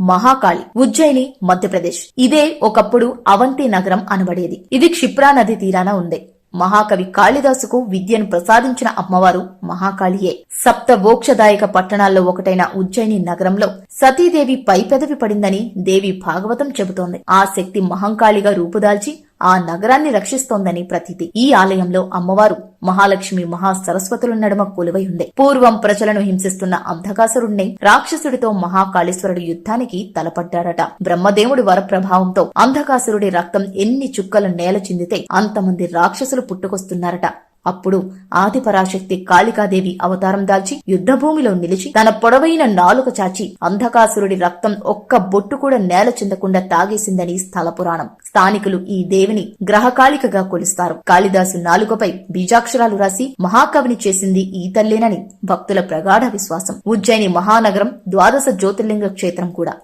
మహాకాళి ఉజ్జయిని మధ్యప్రదేశ్. ఇదే ఒకప్పుడు అవంతి నగరం అనబడేది. ఇది క్షిప్రా నది తీరాన ఉంది మహాకవి కాళిదాసుకు విద్యను ప్రసాదించిన అమ్మవారు మహాకాళియే. సప్త మోక్షదాయక పట్టణాల్లో ఒకటైన ఉజ్జయిని నగరంలో సతీదేవి పై పెదవి పడిందని దేవి భాగవతం చెబుతోంది. ఆ శక్తి మహంకాళిగా రూపుదాల్చి ఆ నగరాన్ని రక్షిస్తోందని ప్రతీతి. ఈ ఆలయంలో అమ్మవారు మహాలక్ష్మి మహా సరస్వతుల నడుమ కొలువై ఉంది. పూర్వం ప్రజలను హింసిస్తున్న అంధకాసురుణ్ణి రాక్షసుడితో మహాకాళేశ్వరుడు యుద్ధానికి తలపడ్డాడట బ్రహ్మదేవుడి వరప్రభావంతో అంధకాసురుడి రక్తం ఎన్ని చుక్కలు నేల చిందితే అంతమంది రాక్షసులు పుట్టుకొస్తున్నారట. అప్పుడు ఆదిపరాశక్తి కాళికాదేవి అవతారం దాల్చి యుద్ధభూమిలో నిలిచి తన పొడవైన నాలుక చాచి అంధకాసురుడి రక్తం ఒక్క బొట్టు కూడా నేల చెందకుండా తాగేసిందని స్థల పురాణం. స్థానికులు ఈ దేవిని గ్రహకాళికగా కొలుస్తారు. కాళిదాసు నాలుకపై బీజాక్షరాలు రాసి మహాకవిని చేసింది ఈ తల్లేనని భక్తుల ప్రగాఢ విశ్వాసం. ఉజ్జయిని మహానగరం ద్వాదశ జ్యోతిర్లింగ క్షేత్రం కూడా.